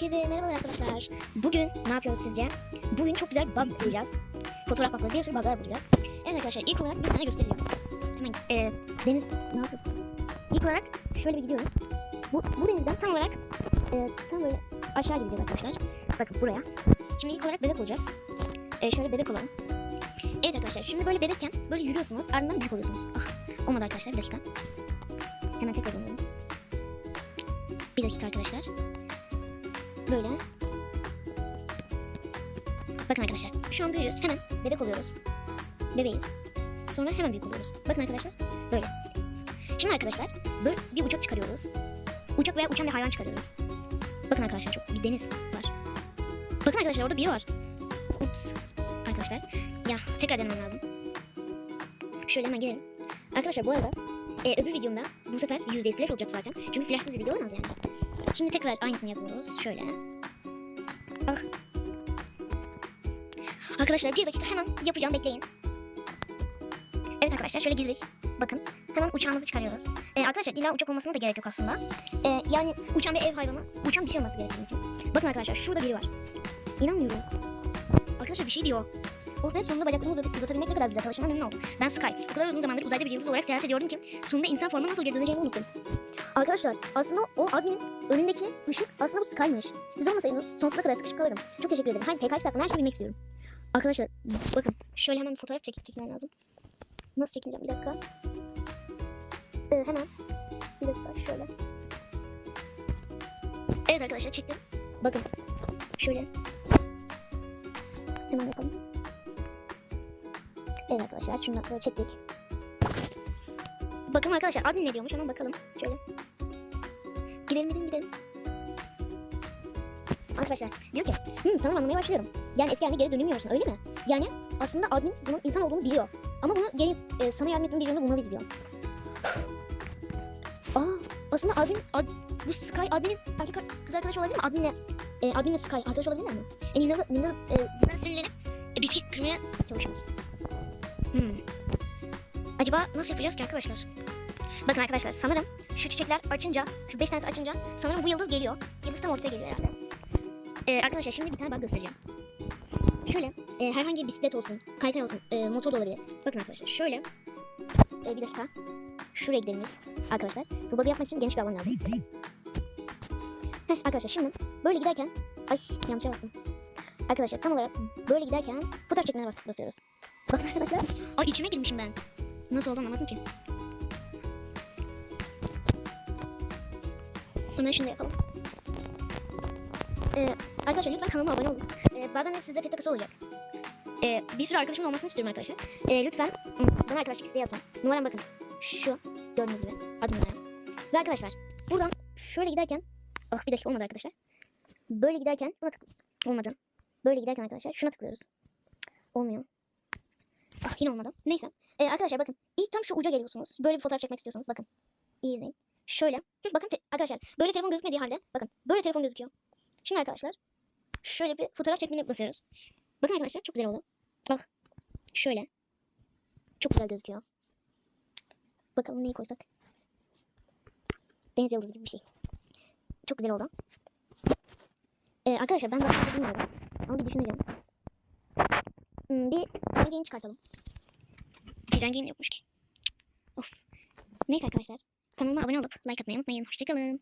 Herkese merhabalar arkadaşlar. Bugün ne yapıyoruz sizce? Bugün çok güzel bug bulacağız. Fotoğraf bugları bir sürü buglar bulacağız. Evet arkadaşlar ilk olarak bir tane göstereceğim. Hemen e, deniz ne yapıyoruz? İlk olarak şöyle bir gidiyoruz. Bu, bu denizden tam olarak e, tam böyle aşağı gideceğiz arkadaşlar. Bakın buraya. Şimdi ilk olarak bebek olacağız. E, şöyle bebek olalım. Evet arkadaşlar şimdi böyle bebekken böyle yürüyorsunuz ardından büyük oluyorsunuz. Ah olmadı arkadaşlar bir dakika. Hemen tekrar dönüyorum. Bir dakika arkadaşlar. Böyle. Bakın arkadaşlar şu an büyüyoruz hemen bebek oluyoruz. Bebeğiz. Sonra hemen büyük oluyoruz. Bakın arkadaşlar böyle. Şimdi arkadaşlar böyle bir uçak çıkarıyoruz. Uçak veya uçan bir hayvan çıkarıyoruz. Bakın arkadaşlar çok bir deniz var. Bakın arkadaşlar orada biri var. Ups. Arkadaşlar ya tekrar denemem lazım. Şöyle hemen gelelim. Arkadaşlar bu arada e, öbür videomda bu sefer %100 flash olacak zaten. Çünkü flashsız bir video olmaz yani. Şimdi tekrar aynısını yapıyoruz. Şöyle. Ah. Arkadaşlar bir dakika hemen yapacağım bekleyin. Evet arkadaşlar şöyle gizli. Bakın hemen uçağımızı çıkarıyoruz. Ee, arkadaşlar illa uçak olmasına da gerek yok aslında. Ee, yani uçan bir ev hayvanı, uçan bir şey olması gerektiği için. Bakın arkadaşlar şurada biri var. İnanmıyorum. Arkadaşlar bir şey diyor. Oh be sonunda bacaklarımı uzatıp uzatabilmek ne kadar güzel. Tanışma memnun oldum. Ben Sky. O kadar uzun zamandır uzayda bir yıldız olarak seyahat ediyordum ki sonunda insan formuna nasıl geri döneceğimi unuttum. Arkadaşlar aslında o adminin önündeki ışık aslında bu Sky'mış. Siz olmasaydınız sonsuza kadar sıkışık kalırdım. Çok teşekkür ederim. Hayır PKX hakkında her şeyi bilmek istiyorum. Arkadaşlar bakın şöyle hemen fotoğraf çekip çekmem lazım. Nasıl çekeceğim bir dakika. Ee, hemen bir dakika şöyle. Evet arkadaşlar çektim. Bakın şöyle. Hemen yapalım. Evet arkadaşlar şunu da böyle çektik. Bakın arkadaşlar admin ne diyormuş hemen bakalım. Şöyle. Gidelim gidelim gidelim. Arkadaşlar diyor ki hmm, sanırım anlamaya başlıyorum. Yani eski haline geri dönemiyorsun öyle mi? Yani aslında admin bunun insan olduğunu biliyor. Ama bunu geri e, sana yardım etmenin bir yolunu bulmalıyız diyor. Aa aslında admin ad, bu Sky adminin erkek kız arkadaş olabilir mi? Adminle e, adminle Sky arkadaş olabilirler mi? E, Ninalı, Ninalı e, diğer e, bitki kırmaya çalışıyorlar. Hmm. Acaba nasıl yapacağız ki arkadaşlar? Bakın arkadaşlar sanırım şu çiçekler açınca, şu beş tanesi açınca sanırım bu yıldız geliyor. Yıldız tam ortaya geliyor herhalde. Ee, arkadaşlar şimdi bir tane bug göstereceğim. Şöyle e, herhangi bir bisiklet olsun, kaykay olsun, e, motor da olabilir. Bakın arkadaşlar şöyle e, bir dakika. Şuraya gidelim arkadaşlar. Bu bug'ı yapmak için geniş bir alan lazım. Heh, arkadaşlar şimdi böyle giderken ay yanlışa bastım. Arkadaşlar tam olarak böyle giderken fotoğraf çekmeye bas basıyoruz. Bakın arkadaşlar. Ay içime girmişim ben. Nasıl oldu anlamadım ki. Hemen şunu da yapalım. Ee, arkadaşlar lütfen kanalıma abone olun. Ee, bazen de sizde pet takısı olacak. Ee, bir sürü arkadaşımın olmasını istiyorum arkadaşlar. Ee, lütfen bana arkadaşlık isteği atın. Numaram bakın. Şu gördüğünüz gibi adım numaram. Ve arkadaşlar buradan şöyle giderken ah bir dakika olmadı arkadaşlar. Böyle giderken buna tık olmadı. Böyle giderken arkadaşlar şuna tıklıyoruz. Olmuyor. Ah yine olmadı. Neyse. Ee, arkadaşlar bakın. ilk tam şu uca geliyorsunuz. Böyle bir fotoğraf çekmek istiyorsanız bakın. İyi izleyin. Şöyle. Hı, bakın arkadaşlar. Böyle telefon gözükmediği halde. Bakın. Böyle telefon gözüküyor. Şimdi arkadaşlar. Şöyle bir fotoğraf çekmeye basıyoruz. Bakın arkadaşlar çok güzel oldu. Bak. Şöyle. Çok güzel gözüküyor. Bakalım neyi koysak. Deniz yıldızı gibi bir şey. Çok güzel oldu. Ee, arkadaşlar ben daha bilmiyorum. Ama bir düşüneceğim. Hmm, bir rengini çıkartalım. Bir rengim yokmuş ki. Of. Neyse arkadaşlar. Kanalıma abone olup like atmayı unutmayın. Hoşçakalın.